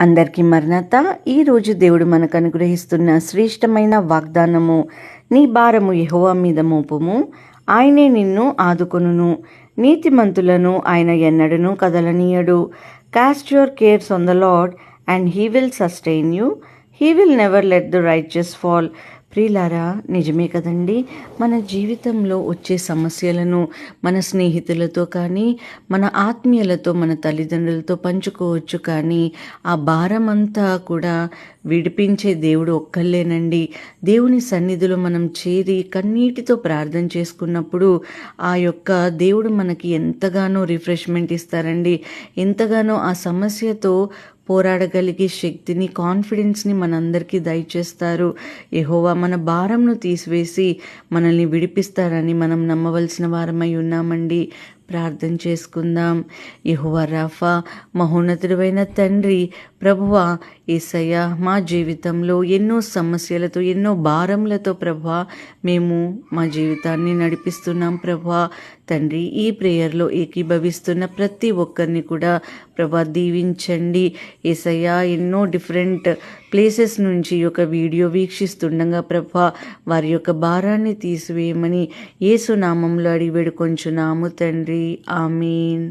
అందరికీ మరణత. ఈరోజు దేవుడు మనకు అనుగ్రహిస్తున్న శ్రేష్టమైన వాగ్దానము నీ భారము యహోవా మీద మోపము. ఆయనే నిన్ను ఆదుకొనును. నీతిమంతులను ఆయన ఎన్నడను కదలనీయడు. Cast your cares on the Lord and he will sustain you he will never let the righteous fall ప్రియులారా నిజమే కదండి. మన జీవితంలో వచ్చే సమస్యలను మన స్నేహితులతో కానీ మన ఆత్మీయులతో మన తల్లిదండ్రులతో పంచుకోవచ్చు కానీ ఆ భారం అంతా కూడా విడిపించే దేవుడు ఒక్కళ్ళేనండి. దేవుని సన్నిధిలో మనం చేరి కన్నీటితో ప్రార్థన చేసుకున్నప్పుడు ఆ యొక్క దేవుడు మనకి ఎంతగానో రిఫ్రెష్మెంట్ ఇస్తారండి. ఎంతగానో ఆ సమస్యతో పోరాడగలిగే శక్తిని కాన్ఫిడెన్స్ని మనందరికీ దయచేస్తారు. ఎహోవా మన భారంను తీసివేసి మనల్ని విడిపిస్తారని మనం నమ్మవలసిన వారమై ఉన్నామండి. ప్రార్థన చేసుకుందాం. యెహోవా రాఫా మహోన్నతుడైన తండ్రి ప్రభువ ఏసయ్య మా జీవితంలో ఎన్నో సమస్యలతో ఎన్నో భారములతో ప్రభా మేము మా జీవితాన్ని నడిపిస్తున్నాం ప్రభా తండ్రి ఈ ప్రేయర్లో ఏకీభవిస్తున్న ప్రతి ఒక్కరిని కూడా ప్రభా దీవించండి. ఏసయ్య ఎన్నో డిఫరెంట్ ప్లేసెస్ నుంచి యొక్క వీడియో వీక్షిస్తుండగా ప్రభా వారి యొక్క భారాన్ని తీసివేయమని ఏసునామంలో అడిగి వేడుకొంచున్నాము తండ్రి. ఆమెన్.